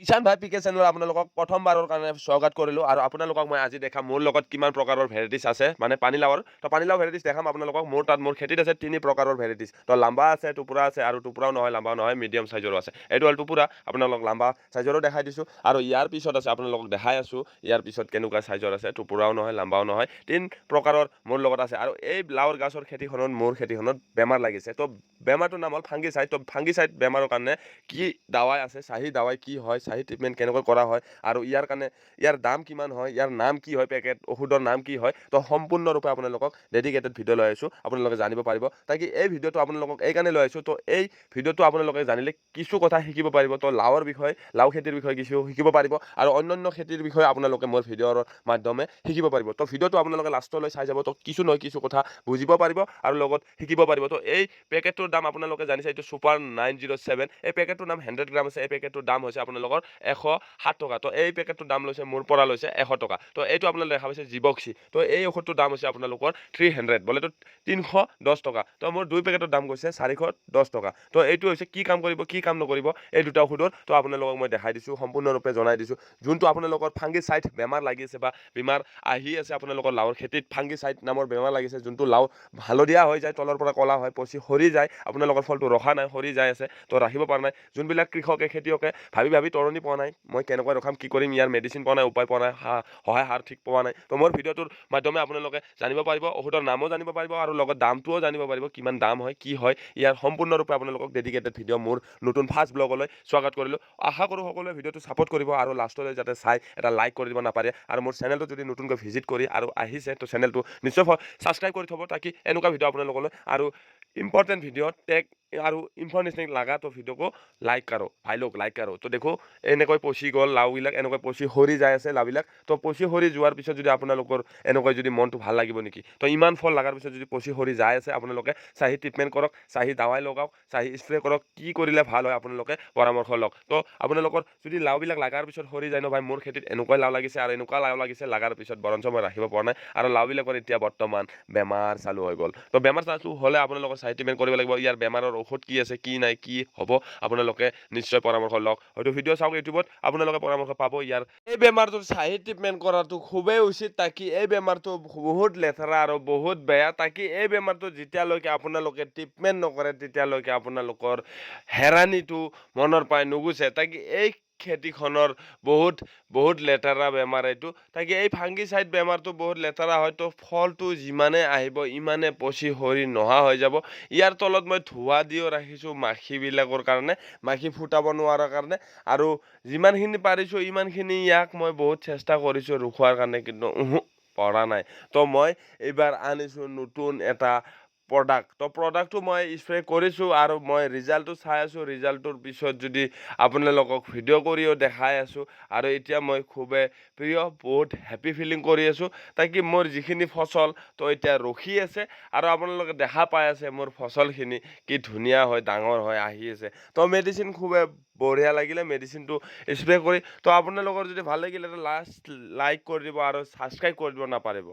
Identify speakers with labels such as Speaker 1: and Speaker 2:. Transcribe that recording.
Speaker 1: কিষাণ ভাই পি চেনেলত আপোনালোকক প্ৰথমবাৰৰ কাৰণে স্বাগত কৰিলোঁ আৰু আপোনালোকক মই আজি দেখাম মোৰ লগত কিমান প্ৰকাৰৰ ভেৰাইটিছ আছে। মানে পানীলাওৰ, তো পানীলাও ভেৰাইটিছ দেখাম আপোনালোকক। মোৰ তাত মোৰ খেতিত আছে তিনি প্ৰকাৰৰ ভেৰাইটিছ তো লাম্বা আছে, টুকুৰা আছে আৰু টুকুৰাও নহয়, লাম্বাও নহয় মিডিয়াম চাইজৰো আছে। এইটো হ'ল টুকুৰা, আপোনালোকক লাম্বা চাইজৰো দেখাই দিছোঁ। আৰু ইয়াৰ পিছত আছে, আপোনালোকক দেখাই আছোঁ, ইয়াৰ পিছত কেনেকুৱা চাইজৰ আছে, টুকুৰাও নহয়, লাম্বাও নহয়, তিন প্ৰকাৰৰ মোৰ লগত আছে। আৰু এই লাওৰ গাছৰ খেতিখনত, মোৰ খেতিখনত বেমাৰ লাগিছে। তো বেমাৰটোৰ নাম হ'ল ফাংগি চাইড তো ফাংগি চাইড বেমাৰৰ কাৰণে কি দাৱাই আছে, চাহী দাৱাই কি হয় চাহী ট্ৰিটমেণ্ট কেনেকৈ কৰা হয় আৰু ইয়াৰ কাৰণে, ইয়াৰ দাম কিমান হয়, ইয়াৰ নাম কি হয়, পেকেট, ঔষধৰ নাম কি হয়, তো সম্পূৰ্ণৰূপে আপোনালোকক ডেডিকেটেড ভিডিঅ' লৈ আহিছোঁ। আপোনালোকে জানিব পাৰিব। তাকে এই ভিডিঅ'টো আপোনালোকক এইকাৰণে লৈ আহিছোঁ, তো এই ভিডিঅ'টো আপোনালোকে জানিলে কিছু কথা শিকিব পাৰিব, তো লাওৰ বিষয়ে, লাও খেতিৰ বিষয়ে কিছু শিকিব পাৰিব আৰু অন্যান্য খেতিৰ বিষয়ে আপোনালোকে মোৰ ভিডিঅ'ৰ মাধ্যমে শিকিব পাৰিব। তো ভিডিঅ'টো আপোনালোকে লাষ্টলৈ চাই যাব, তো কিছু নহয়, কিছু কথা বুজিব পাৰিব আৰু লগত শিকিব পাৰিব। তো এই পেকেটটোৰ দাম আপোনালোকে জানিছে, এইটো ছুপাৰ নাইন জিৰ' ছেভেন এই পেকেটটোৰ নাম হাণ্ড্ৰেড গ্ৰাম আছে, এই পেকেটটোৰ দাম হৈছে আপোনালোকৰ এশ, সাত টকা। তো এই পেকেটটোৰ দাম লৈছে, মোৰ পৰা লৈছে এশ টকা। তো এইটো আপোনালোকে দেখা পাইছে জিবক্সি। তো এই ঔষধটোৰ দাম হৈছে আপোনালোকৰ থ্ৰী হাণ্ড্ৰেড বোলেতো তিনিশ দহ টকা। তো মোৰ দুই পেকেটৰ দাম গৈছে চাৰিশ দহ টকা। তো এইটো হৈছে কি কাম কৰিব, কি কাম নকৰিব, এই দুটা ঔষধৰ। তো আপোনালোকক মই দেখাই দিছোঁ, সম্পূৰ্ণৰূপে জনাই দিছোঁ। যোনটো আপোনালোকৰ ফাংগি চাইড বেমাৰ লাগি আছে বা বেমাৰ আহি আছে আপোনালোকৰ লাওৰ খেতিত ফাংগি চাইড নামৰ বেমাৰ লাগিছে, যোনটো লাও হালধীয়া হৈ যায়, তলৰ পৰা ক'লা হয়, পচি সৰি যায়, আপোনালোকৰ ফলটো ৰখা নাই, সৰি যাই আছে, তো ৰাখিব পৰা নাই। যোনবিলাক কৃষকে, খেতিয়কে ভাবি ভাবি তৰণি পোৱা নাই। মই কেনেকৈ ৰখাম কি কৰিম, ইয়াৰ মেডিচিন পোৱা নাই, উপায় পোৱা নাই সহায় সাৰ ঠিক পোৱা নাই। তো মোৰ ভিডিঅ'টোৰ মাধ্যমে আপোনালোকে জানিব পাৰিব, ঔষধৰ নামো জানিব পাৰিব, আৰু লগত দামটোও জানিব পাৰিব, কিমান দাম হয়, কি হয়। ইয়াৰ সম্পূৰ্ণৰূপে আপোনালোকক ডেডিকেটেড ভিডিঅ' মোৰ নতুন ফাৰ্ষ্ট ব্লগলৈ স্বাগত কৰিলোঁ। আশা কৰোঁ সকলোৱে ভিডিঅ'টো ছাপোৰ্ট কৰিব আৰু লাষ্টলৈ যাতে চাই এটা লাইক কৰি দিব নাপাৰে। আৰু মোৰ চেনেলটো যদি নতুনকৈ ভিজিট কৰি আৰু আহিছে, তো চেনেলটো নিশ্চয় ছাবস্ক্ৰাইব কৰি থ'ব। তাকি এনেকুৱা ভিডিঅ' আপোনালোকলৈ আৰু ইম্পৰ্টেণ্ট ভিডিঅ' টেক আৰু ইনফৰমেশ্যন লাগা, তো ভিডিঅ'কো লাইক কাৰো ভাই লোক লাইক কাৰো তো দেখো, এনেকৈ পচি গ'ল লাওবিলাক এনেকৈ পচি সৰি যাই আছে লাওবিলাক তো পচি সৰি যোৱাৰ পিছত যদি আপোনালোকৰ এনেকৈ যদি মনটো ভালো লাগিব নেকি? তো ইমান ফল লগাৰ পিছত যদি পচি সৰি যাই আছে, আপোনালোকে চাহী ট্ৰিটমেণ্ট কৰক, চাহী দাৱাই লগাওক, চাহী স্প্ৰে কৰক, কি কৰিলে ভালো হয় আপোনালোকে পৰামৰ্শ লওক। তো আপোনালোকৰ যদি লাওবিলাক লগাৰ পিছত সৰি যায় ন ভাই, মোৰ খেতিত এনেকুৱাই লাও লাগিছে আৰু এনেকুৱা লাও লাগিছে লগাৰ পিছত, বৰঞ্চ মই ৰাখিব পৰা নাই। আৰু লাওবিলাকৰ এতিয়া বৰ্তমান বেমাৰ চালু হৈ গ'ল। তো বেমাৰ চালু হ'লে আপোনালোকৰ চাহী ট্ৰিটমেণ্ট কৰিব লাগিব। ইয়াৰ বেমাৰৰ ঔষধ কি আছে, কি নাই, কি হ'ব, আপোনালোকে নিশ্চয় পৰামৰ্শ লওক। হয়তো ভিডিঅ' চাওক ইউটিউবত, আপোনালোকে পৰামৰ্শ পাব ইয়াৰ। এই বেমাৰটোৰ চাহি ট্ৰিটমেণ্ট কৰাটো খুবেই উচিত, তাকি এই বেমাৰটো বহুত লেতেৰা আৰু বহুত বেয়া। তাকি এই বেমাৰটো যেতিয়ালৈকে আপোনালোকে ট্ৰিটমেণ্ট নকৰে, তেতিয়ালৈকে আপোনালোকৰ হেৰানিটো মনৰ পৰাই নুগুচে তাকি এই খেতিখনৰ বহুত বহুত লেতেৰা বেমাৰ এইটো। তাকে এই ফাংগি চাইড বেমাৰটো বহুত লেতেৰা হয়, তো ফলটো যিমানে আহিব, ইমানে পচি সৰি নোহোৱা হৈ যাব। ইয়াৰ তলত মই ধোঁৱা দিও ৰাখিছোঁ মাখিবিলাকৰ কাৰণে, মাখি ফুটাব নোৱাৰাৰ কাৰণে। আৰু যিমানখিনি পাৰিছোঁ, ইমানখিনি ইয়াক মই বহুত চেষ্টা কৰিছোঁ ৰখোৱাৰ কাৰণে, কিন্তু পৰা নাই। তো মই এইবাৰ আনিছোঁ নতুন এটা প্ৰডাক্ট তো প্ৰডাক্টটো মই স্প্ৰে কৰিছোঁ আৰু মই ৰিজাল্টটো চাই আছোঁ। ৰিজাল্টটোৰ পিছত যদি আপোনালোকক ভিডিঅ' কৰিও দেখাই আছোঁ আৰু এতিয়া মই খুবেই প্ৰিয়, বহুত হেপী ফিলিং কৰি আছোঁ। তাকে মোৰ যিখিনি ফচল, তো এতিয়া ৰখি আছে আৰু আপোনালোকে দেখা পাই আছে মোৰ ফচলখিনি, কি ধুনীয়া হয়, ডাঙৰ হয়, আহি আছে। তো মেডিচিন খুবেই বঢ়িয়া লাগিলে মেডিচিনটো স্প্ৰে কৰি। তো আপোনালোকৰ যদি ভালো লাগিলে এটা লাষ্ট লাইক কৰি দিব আৰু ছাবস্ক্ৰাইব কৰি দিব নাপাৰিব